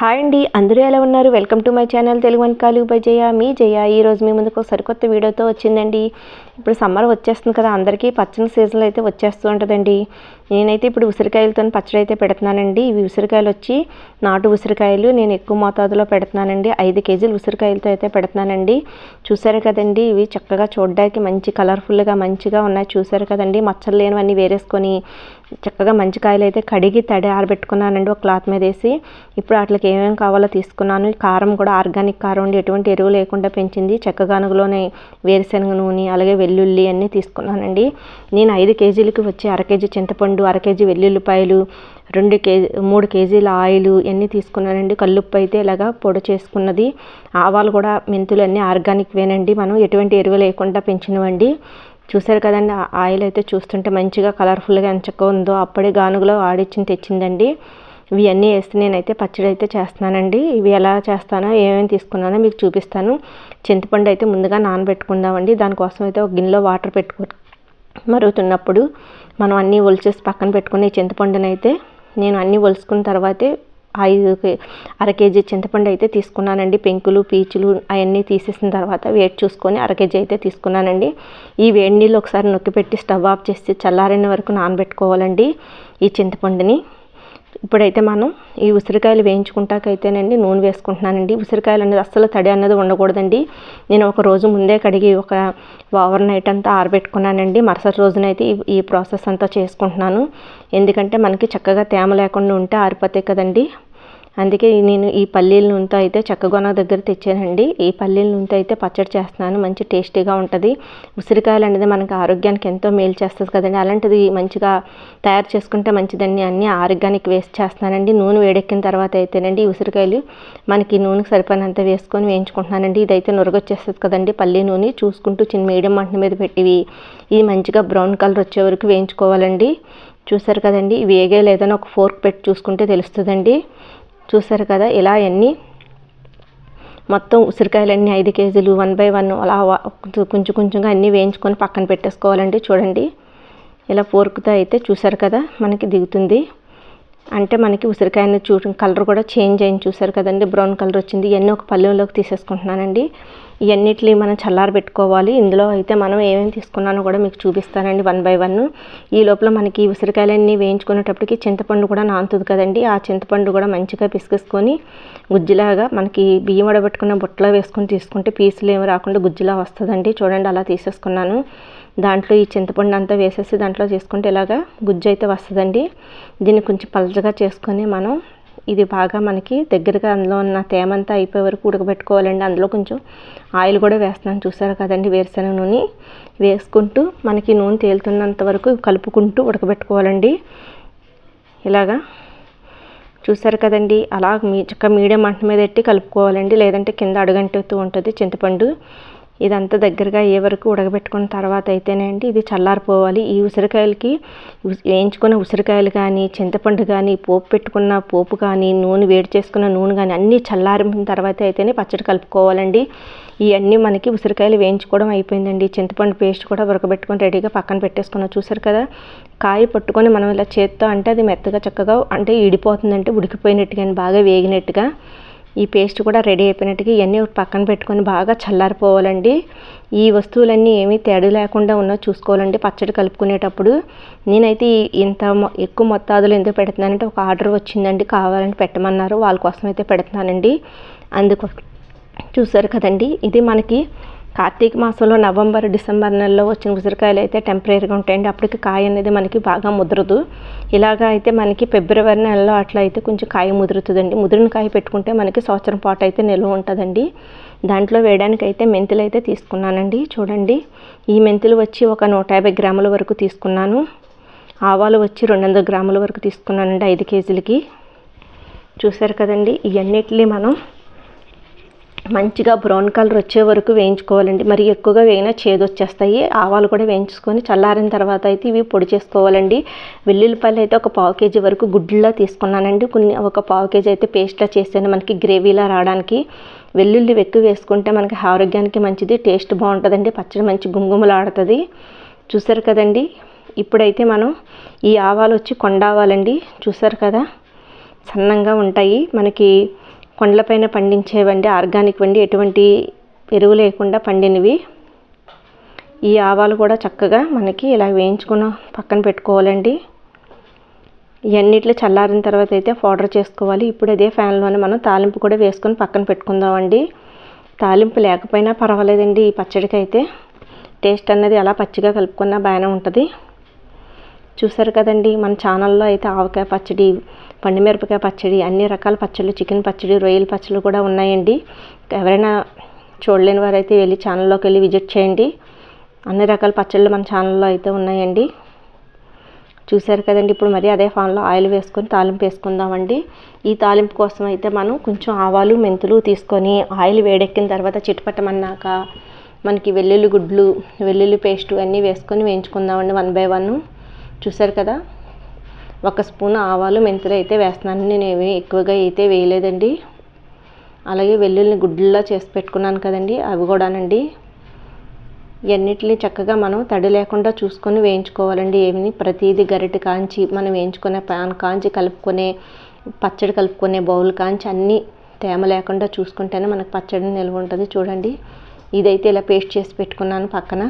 Hi అండి అందరూ ఎలా ఉన్నారు? Welcome to my channel Telugu వంటకాలు బై జయ మీ జయ ఈరోజు మీ ముందుకు సరికొత్త వీడియోతో వచ్చిందండి. ఇప్పుడు సమ్మర్ వచ్చేస్తుంది కదా అందరికీ పచ్చని సీజన్లో అయితే వచ్చేస్తూ ఉంటుందండి. నేనైతే ఇప్పుడు ఉసిరికాయలతో పచ్చడి అయితే పెడుతున్నానండి. ఇవి ఉసిరికాయలు వచ్చి నాటు ఉసిరికాయలు నేను ఎక్కువ మోతాదులో పెడుతున్నానండి. ఐదు కేజీలు ఉసిరికాయలతో అయితే పెడుతున్నానండి. చూసారు కదండి ఇవి చక్కగా చూడడానికి మంచి కలర్ఫుల్గా మంచిగా ఉన్నాయి. చూసారు కదండి మచ్చలు లేనివన్నీ వేరేసుకొని చక్కగా మంచి కాయలు అయితే కడిగి తడి ఆరబెట్టుకున్నానండి. ఒక క్లాత్ మీద వేసి ఇప్పుడు వాటికి ఏమేమి కావాలో తీసుకున్నాను. కారం కూడా ఆర్గానిక్ కారం ఉండి ఎటువంటి ఎరువు లేకుండా పెంచింది. చెక్కగానుగలోనే వేరుశనగ నూనె అలాగే వెల్లుల్లి అన్నీ తీసుకున్నానండి. నేను ఐదు కేజీలకి వచ్చి అర కేజీ చింతపండు అర కేజీ వెల్లుల్లిపాయలు రెండు కేజీ మూడు కేజీల ఆయిల్ ఇవన్నీ తీసుకున్నానండి. కల్లుప్పు అయితే ఇలాగా పొడి చేసుకున్నది. ఆవాలు కూడా మెంతులు అన్నీ ఆర్గానిక్ వేనండి. మనం ఎటువంటి ఎరువు లేకుండా పెంచినవండి. చూసారు కదండి ఆ ఆయిల్ అయితే చూస్తుంటే మంచిగా కలర్ఫుల్గా ఎంత ఉందో అప్పుడే గానుగలో ఆడిచ్చింది తెచ్చిందండి. ఇవి అన్నీ వేసి నేనైతే పచ్చడి అయితే చేస్తున్నానండి. ఇవి ఎలా చేస్తానో ఏమేమి తీసుకున్నానో మీకు చూపిస్తాను. చింతపండు అయితే ముందుగా నానబెట్టుకుందామండి. దానికోసం అయితే ఒక గిన్నెలో వాటర్ పెట్టుకో మరుగుతున్నప్పుడు మనం అన్నీ ఒలిచేసి పక్కన పెట్టుకుని చింతపండునైతే అయితే నేను అన్నీ ఒలుసుకున్న తర్వాతే ఐదు అర కేజీ చింతపండు అయితే తీసుకున్నానండి. పెంకులు పీచులు అవన్నీ తీసేసిన తర్వాత వేడి చూసుకొని అర కేజీ అయితే తీసుకున్నానండి. ఈ వేడి నీళ్ళు ఒకసారి నొక్కి పెట్టి స్టవ్ ఆఫ్ చేసి చల్లారిన వరకు నానబెట్టుకోవాలండి ఈ చింతపండుని. ఇప్పుడైతే మనం ఈ ఉసిరికాయలు వేయించుకుంటాకైతేనండి నూనె వేసుకుంటున్నానండి. ఉసిరికాయలు అనేది అస్సలు తడి అన్నది ఉండకూడదండి. నేను ఒక రోజు ముందే కడిగి ఒక ఓవర్ నైట్ అంతా ఆరబెట్టుకున్నానండి. మరుసటి రోజునైతే ఈ ప్రాసెస్ అంతా చేసుకుంటున్నాను. ఎందుకంటే మనకి చక్కగా తేమ లేకుండా ఉంటే ఆరిపోతాయి కదండి. అందుకే నేను ఈ పల్లీల నూనెతో అయితే చక్కగొన దగ్గర తెచ్చానండి. ఈ పల్లీల నూనెతో అయితే పచ్చడి చేస్తున్నాను. మంచి టేస్టీగా ఉంటుంది. ఉసిరికాయలు అనేది మనకి ఆరోగ్యానికి ఎంతో మేలు చేస్తుంది కదండి. అలాంటిది మంచిగా తయారు చేసుకుంటే మంచిదండి అన్ని ఆరోగ్యానికి వేస్ట్ చేస్తున్నానండి. నూనె వేడెక్కిన తర్వాత అయితేనండి ఉసిరికాయలు మనకి నూనెకి సరిపడినంత వేసుకొని వేయించుకుంటున్నానండి. ఇదైతే నురగొచ్చేస్తుంది కదండి పల్లీ నూనె. చూసుకుంటూ చిన్న మీడియం మంట మీద పెట్టివి ఇది మంచిగా బ్రౌన్ కలర్ వచ్చే వరకు వేయించుకోవాలండి. చూసారు కదండి. ఇవి వేగే లేదని ఒక ఫోర్క్ పెట్టి చూసుకుంటే తెలుస్తుందండి. చూసారు కదా ఇలా అన్నీ మొత్తం ఉసిరికాయలన్నీ ఐదు కేజీలు వన్ బై వన్ అలా కొంచెం కొంచెంగా అన్నీ వేయించుకొని పక్కన పెట్టేసుకోవాలండి. చూడండి ఇలా ఫోర్క్తో అయితే చూసారు కదా మనకి దిగుతుంది. అంటే మనకి ఉసిరికాయని చూ కలర్ కూడా చేంజ్ అయింది చూసారు కదండి. బ్రౌన్ కలర్ వచ్చింది. ఇవన్నీ ఒక పల్లెంలోకి తీసేసుకుంటున్నానండి. ఇవన్నిటిని మనం చల్లారబెట్టుకోవాలి ఇందులో అయితే మనం ఏమేమి తీసుకున్నానో కూడా మీకు చూపిస్తానండి వన్ బై వన్. ఈ లోపల మనకి ఉసిరికాయలన్నీ వేయించుకునేటప్పటికి చింతపండు కూడా నానుతుంది కదండి. ఆ చింతపండు కూడా మంచిగా పిసికేసుకొని గుజ్జులాగా మనకి బియ్యం వడబెట్టుకున్న బుట్టలో వేసుకొని తీసుకుంటే పీసులు ఏమి రాకుండా గుజ్జులా వస్తుందండి. చూడండి అలా తీసేసుకున్నాను. దాంట్లో ఈ చింతపండు అంతా వేసేసి దాంట్లో చేసుకుంటే ఇలాగా గుజ్జు అయితే వస్తుందండి. దీన్ని కొంచెం పలచగా చేసుకొని మనం ఇది బాగా మనకి దగ్గరగా అందులో ఉన్న తేమ అంతా అయిపోయే వరకు ఉడకబెట్టుకోవాలండి. అందులో కొంచెం ఆయిల్ కూడా వేస్తున్నాను. చూసారు కదండి వేరుశనగ నూనె. వేసుకుంటూ మనకి నూనె తేలుతున్నంత వరకు కలుపుకుంటూ ఉడకబెట్టుకోవాలండి. ఇలాగా చూసారు కదండి. అలా మీ చక్క మీడియం మంట మీద పెట్టి కలుపుకోవాలండి. లేదంటే కింద అడుగంటుతూ ఉంటుంది చింతపండు. ఇదంతా దగ్గరగా ఏ వరకు ఉడకబెట్టుకున్న తర్వాత అయితేనండి ఇది చల్లారిపోవాలి. ఈ ఉసిరికాయలకి వేయించుకున్న ఉసిరికాయలు కానీ చింతపండు కానీ పోపు పెట్టుకున్న పోపు కానీ నూనె వేడి చేసుకున్న నూనె కానీ అన్నీ చల్లారిన తర్వాత అయితేనే పచ్చడి కలుపుకోవాలండి. ఇవన్నీ మనకి ఉసిరికాయలు వేయించుకోవడం అయిపోయిందండి. చింతపండు పేస్ట్ కూడా ఉడకబెట్టుకొని రెడీగా పక్కన పెట్టేసుకున్నాం. చూసారు కదా? కాయ పట్టుకొని మనం ఇలా చేత్తో అంటే అది మెత్తగా చక్కగా అంటే ఇడిపోతుందంటే ఉడికిపోయినట్టుగా బాగా వేగినట్టుగా. ఈ పేస్ట్ కూడా రెడీ అయిపోయినట్టుగా ఇవన్నీ పక్కన పెట్టుకొని బాగా చల్లారిపోవాలండి. ఈ వస్తువులన్నీ ఏమీ తేడా లేకుండా ఉన్నా చూసుకోవాలండి. పచ్చడి కలుపుకునేటప్పుడు నేనైతే ఇంత ఎక్కువ మొత్తాదులు ఎందుకు పెడుతున్నానంటే ఒక ఆర్డర్ వచ్చిందండి. కావాలని పెట్టమన్నారు. వాళ్ళ కోసం అయితే పెడుతున్నానండి. అందుకు చూసారు కదండి. ఇది మనకి కార్తీక మాసంలో నవంబర్ డిసెంబర్ నెలలో వచ్చిన ఉసిరికాయలు అయితే టెంపరీగా ఉంటాయండి. అప్పటికి కాయ అనేది మనకి బాగా ముదరదు. ఇలాగా అయితే మనకి ఫిబ్రవరి నెలలో అట్లా అయితే కొంచెం కాయ ముదురుతుందండి. ముదిరిన కాయ పెట్టుకుంటే మనకి సంవత్సరం పాటు అయితే నిల్వ ఉంటుందండి. దాంట్లో వేయడానికి అయితే మెంతులు అయితే తీసుకున్నానండి. చూడండి. ఈ మెంతులు వచ్చి ఒక నూట యాభై గ్రాముల వరకు తీసుకున్నాను. ఆవాలు వచ్చి రెండు వందల గ్రాముల వరకు తీసుకున్నానండి ఐదు కేజీలకి. చూసారు కదండి. ఇవన్నిటిని మనం మంచిగా బ్రౌన్ కలర్ వచ్చే వరకు వేయించుకోవాలండి. మరి ఎక్కువగా వేగినా చేదు వచ్చేస్తాయి ఆవాలు కూడా వేయించుకొని చల్లారిన తర్వాత అయితే ఇవి పొడి చేసుకోవాలండి. వెల్లుల్లిపాయలు అయితే ఒక పావు కేజీ వరకు గుడ్లా తీసుకున్నానండి. కొన్ని ఒక పావు కేజీ అయితే పేస్ట్లా చేశాను మనకి గ్రేవీలా రావడానికి. వెల్లుల్లి ఎక్కువ వేసుకుంటే మనకి ఆరోగ్యానికి మంచిది టేస్ట్ బాగుంటుందండి. పచ్చడి మంచి గుంగుమలాడుతుంది చూసారు కదండి? ఇప్పుడైతే మనం ఈ ఆవాలు వచ్చి కొండ ఆవాలండి చూసారు కదా? సన్నంగా ఉంటాయి. మనకి కొండలపైన పండించేవండి ఆర్గానిక్ వండి ఎటువంటి ఎరువు లేకుండా పండినవి. ఈ ఆవాలు కూడా చక్కగా మనకి ఇలా వేయించుకుని పక్కన పెట్టుకోవాలండి. ఇవన్నిట్లు చల్లారిన తర్వాత అయితే పౌడర్ చేసుకోవాలి. ఇప్పుడు అదే ఫ్యాన్లోనే మనం తాలింపు కూడా వేసుకొని పక్కన పెట్టుకుందామండి. తాలింపు లేకపోయినా పర్వాలేదండి ఈ పచ్చడికి అయితే టేస్ట్ అన్నది అలా పచ్చిగా కలుపుకున్నా బాగానే ఉంటుంది. చూసారు కదండి మన ఛానల్లో అయితే ఆవకాయ పచ్చడి పండుమిరపకాయ పచ్చడి అన్ని రకాల పచ్చళ్ళు చికెన్ పచ్చడి రొయ్యల పచ్చళ్ళు కూడా ఉన్నాయండి. ఎవరైనా చూడలేని వారైతే వెళ్ళి ఛానల్లోకి వెళ్ళి విజిట్ చేయండి. అన్ని రకాల పచ్చళ్ళు మన ఛానల్లో అయితే ఉన్నాయండి. చూసారు కదండి ఇప్పుడు మరి అదే ఫాన్లో ఆయిల్ వేసుకొని తాలింపు వేసుకుందామండి. ఈ తాలింపు కోసం అయితే మనం కొంచెం ఆవాలు మెంతులు తీసుకొని ఆయిల్ వేడెక్కిన తర్వాత చిట్టుపట్టమన్నాక మనకి వెల్లుల్లి గుడ్లు వెల్లుల్లి పేస్టు అన్నీ వేసుకొని వేయించుకుందామండి వన్ బై వన్. చూసారు కదా? ఒక స్పూన్ ఆవాలు మెంతులు అయితే వేస్తున్నాను. నేను ఏమి ఎక్కువగా అయితే వేయలేదండి. అలాగే వెల్లుల్లి గుడ్లలో చేసి పెట్టుకున్నాను కదండి అవి కూడానండి. ఇవన్నిటిని చక్కగా మనం తడి లేకుండా చూసుకొని వేయించుకోవాలండి. ఏమి ప్రతిదీ గరిటె కాంచి మనం వేయించుకునే పాన్ కాంచి కలుపుకునే పచ్చడి కలుపుకునే బౌల్ కాంచి అన్నీ తేమ లేకుండా చూసుకుంటేనే మనకు పచ్చడి నిల్వ ఉంటుంది. చూడండి ఇదైతే ఇలా పేస్ట్ చేసి పెట్టుకున్నాను పక్కన.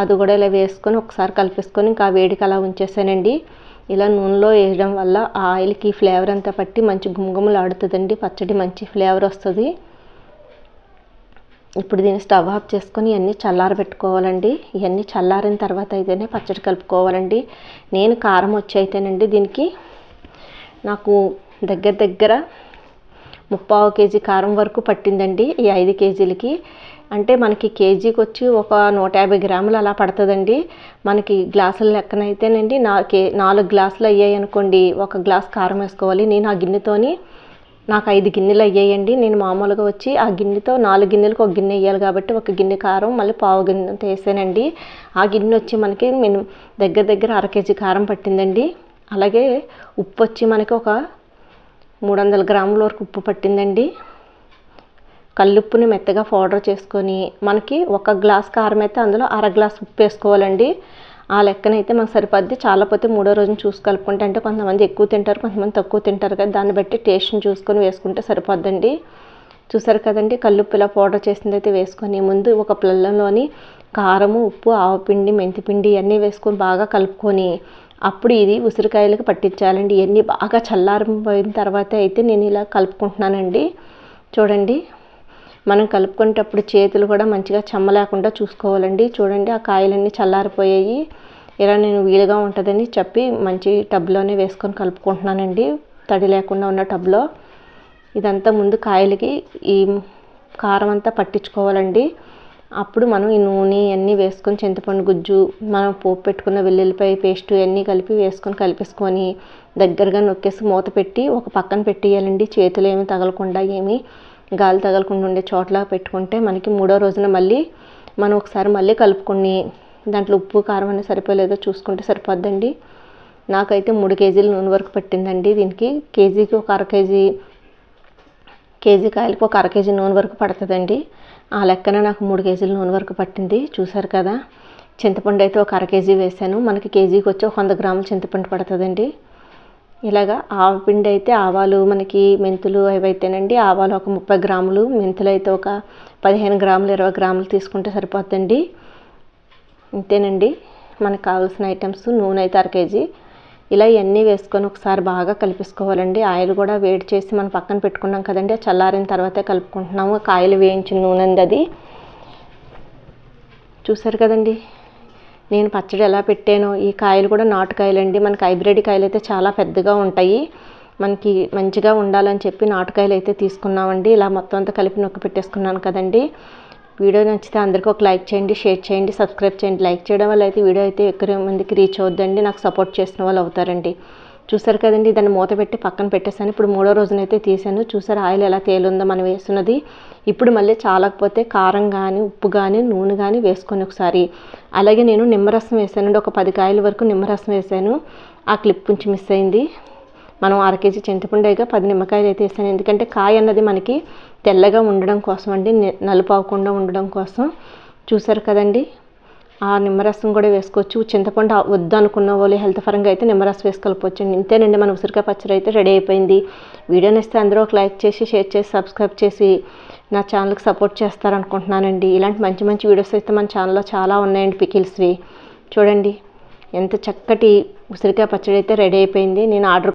అది కూడా ఇలా వేసుకొని ఒకసారి కలిపేసుకొని ఇంకా వేడికి అలా ఉంచేసానండి. ఇలా నూనెలో వేయడం వల్ల ఆ ఆయిల్కి ఫ్లేవర్ అంతా పట్టి మంచి గుమగుమలు ఆడుతుందండి పచ్చడి మంచి ఫ్లేవర్ వస్తుంది. ఇప్పుడు దీన్ని స్టవ్ ఆఫ్ చేసుకొని ఇవన్నీ చల్లారబెట్టుకోవాలండి. ఇవన్నీ చల్లారిన తర్వాత అయితేనే పచ్చడి కలుపుకోవాలండి. నేను కారం వచ్చి అయితేనండి దీనికి నాకు దగ్గర దగ్గర ముప్పావు కేజీ కారం వరకు పట్టిందండి ఈ ఐదు కేజీలకి. అంటే మనకి కేజీకి వచ్చి ఒక నూట యాభై గ్రాములు అలా పడుతుందండి. మనకి గ్లాసుల లెక్కన అయితేనండి నా కే నాలుగు గ్లాసులు అయ్యాయి అనుకోండి ఒక గ్లాస్ కారం వేసుకోవాలి. నేను ఆ గిన్నెతోని నాకు ఐదు గిన్నెలు అయ్యాయండి. నేను మామూలుగా వచ్చి ఆ గిన్నెతో నాలుగు గిన్నెలకు ఒక గిన్నె వేయాలి కాబట్టి ఒక గిన్నె కారం మళ్ళీ పావు గిన్నె వేసానండి. ఆ గిన్నె వచ్చి మనకి మినిమం దగ్గర దగ్గర అర కేజీ కారం పట్టిందండి. అలాగే ఉప్పు వచ్చి మనకి ఒక మూడు వందల గ్రాముల వరకు ఉప్పు పట్టిందండి. కల్లుప్పుని మెత్తగా పౌడర్ చేసుకొని మనకి ఒక గ్లాస్ కారం అయితే అందులో అర గ్లాస్ ఉప్పు వేసుకోవాలండి. ఆ లెక్కనైతే మనకు సరిపోద్ది. చాలా పోతే మూడో రోజున చూసి కలుపుకుంటే అంటే కొంతమంది ఎక్కువ తింటారు కొంతమంది తక్కువ తింటారు కదా. దాన్ని బట్టి టేస్ట్ని చూసుకొని వేసుకుంటే సరిపోద్దండి. చూసారు కదండి కల్లుప్పు ఇలా పౌడర్ చేసింది అయితే వేసుకొని ముందు ఒక పిల్లల్లోని కారము ఉప్పు ఆవపిండి మెంతిపిండి ఇవన్నీ వేసుకొని బాగా కలుపుకొని అప్పుడు ఇది ఉసిరికాయలకు పట్టించాలండి. ఇవన్నీ బాగా చల్లారిపోయిన తర్వాత అయితే నేను ఇలా కలుపుకుంటున్నానండి. చూడండి మనం కలుపుకునేటప్పుడు చేతులు కూడా మంచిగా చెమ్మ లేకుండా చూసుకోవాలండి. చూడండి ఆ కాయలన్నీ చల్లారిపోయాయి. ఇలా నేను వీలుగా ఉంటుందని చెప్పి మంచి టబ్లోనే వేసుకొని కలుపుకుంటున్నానండి. తడి లేకుండా ఉన్న టబ్లో. ఇదంతా ముందు కాయలకి ఈ కారం అంతా పట్టించుకోవాలండి. అప్పుడు మనం ఈ నూనె అన్నీ వేసుకొని చింతపండు గుజ్జు మనం పోపు పెట్టుకున్న వెల్లుల్లిపాయ పేస్ట్ అన్నీ కలిపి వేసుకొని కలిపేసుకొని దగ్గరగా నొక్కేసి మూత పెట్టి ఒక పక్కన పెట్టేయాలండి. చేతులు ఏమి తగలకుండా ఏమి గాలి తగలకుండా ఉండే చోట్ల పెట్టుకుంటే మనకి మూడో రోజున మళ్ళీ మనం ఒకసారి మళ్ళీ కలుపుకొని దాంట్లో ఉప్పు కారం అనేది సరిపోలేదో చూసుకుంటే సరిపోద్దండి. నాకైతే మూడు కేజీల నూనె వరకు పట్టిందండి దీనికి. కేజీకి ఒక అర కేజీ కేజీ కాయలకు ఒక అర కేజీ నూనె వరకు పడుతుందండి. ఆ లెక్కన నాకు మూడు కేజీల నూనె వరకు పట్టింది. చూసారు కదా? చింతపండు అయితే ఒక అర కేజీ వేసాను మనకి కేజీకి వచ్చి ఒక వంద గ్రాముల చింతపండు పడుతుందండి. ఇలాగా ఆవపిండి అయితే ఆవాలు మనకి మెంతులు అవి అయితేనండి ఆవాలు ఒక ముప్పై గ్రాములు మెంతులు అయితే ఒక పదిహేను గ్రాములు ఇరవై గ్రాములు తీసుకుంటే సరిపోతుందండి అంతేనండి మనకు కావాల్సిన ఐటమ్స్ నూనె అయితే అర కేజీ. ఇలా ఇవన్నీ వేసుకొని ఒకసారి బాగా కలిపేసుకోవాలండి. ఆయిల్ కూడా వేడి చేసి మనం పక్కన పెట్టుకున్నాం కదండి చల్లారిన తర్వాతే కలుపుకుంటున్నాము. కాయలు వేయించిన నూనె అది. చూసారు కదండి నేను పచ్చడి ఎలా పెట్టానో. ఈ కాయలు కూడా నాటుకాయలండి మనకి హైబ్రిడ్ కాయలు అయితే చాలా పెద్దగా ఉంటాయి. మనకి మంచిగా ఉండాలని చెప్పి నాటుకాయలు అయితే తీసుకున్నామండి. ఇలా మొత్తం అంతా కలిపి నొక్కి పెట్టేసుకున్నాను కదండి. వీడియో నచ్చితే అందరికీ ఒక లైక్ చేయండి షేర్ చేయండి సబ్స్క్రైబ్ చేయండి. లైక్ చేయడం వల్ల అయితే వీడియో అయితే ఎక్కువ మందికి రీచ్ అవుద్దండి నాకు సపోర్ట్ చేసిన వాళ్ళు అవుతారండి. చూసారు కదండి దాన్ని మూత పెట్టి పక్కన పెట్టేశాను. ఇప్పుడు మూడో రోజునైతే తీసాను చూసారు ఆయిల్ ఎలా తేలుందో మనం వేస్తున్నది. ఇప్పుడు మళ్ళీ చాలకపోతే కారం కానీ ఉప్పు కానీ నూనె కానీ వేసుకొని ఒకసారి. అలాగే నేను నిమ్మరసం వేసానండి ఒక పది కాయల వరకు నిమ్మరసం వేసాను ఆ క్లిప్ కొంచెం మిస్ అయింది. మనం అర కేజీ చింతపండుగా పది నిమ్మకాయలు అయితే వేసాను ఎందుకంటే కాయ అన్నది మనకి తెల్లగా ఉండడం కోసం అండి నలుపు అవ్వకుండా ఉండడం కోసం. చూసారు కదండి? ఆ నిమ్మరసం కూడా వేసుకోవచ్చు. చింతపండు వద్దు అనుకున్న వాళ్ళు హెల్త్ పరంగా అయితే నిమ్మరసం వేసి కలుపుకోవచ్చు ఇంతేనండి మన ఉసిరికాయ పచ్చడి అయితే రెడీ అయిపోయింది. వీడియో నచ్చితే అందరూ ఒక లైక్ చేసి షేర్ చేసి సబ్స్క్రైబ్ చేసి నా ఛానల్కి సపోర్ట్ చేస్తారనుకుంటున్నానండి. ఇలాంటి మంచి మంచి వీడియోస్ అయితే మన ఛానల్లో చాలా ఉన్నాయండి పికిల్స్వి. చూడండి ఎంత చక్కటి ఉసిరికాయ పచ్చడి అయితే రెడీ అయిపోయింది. నేను ఆర్డర్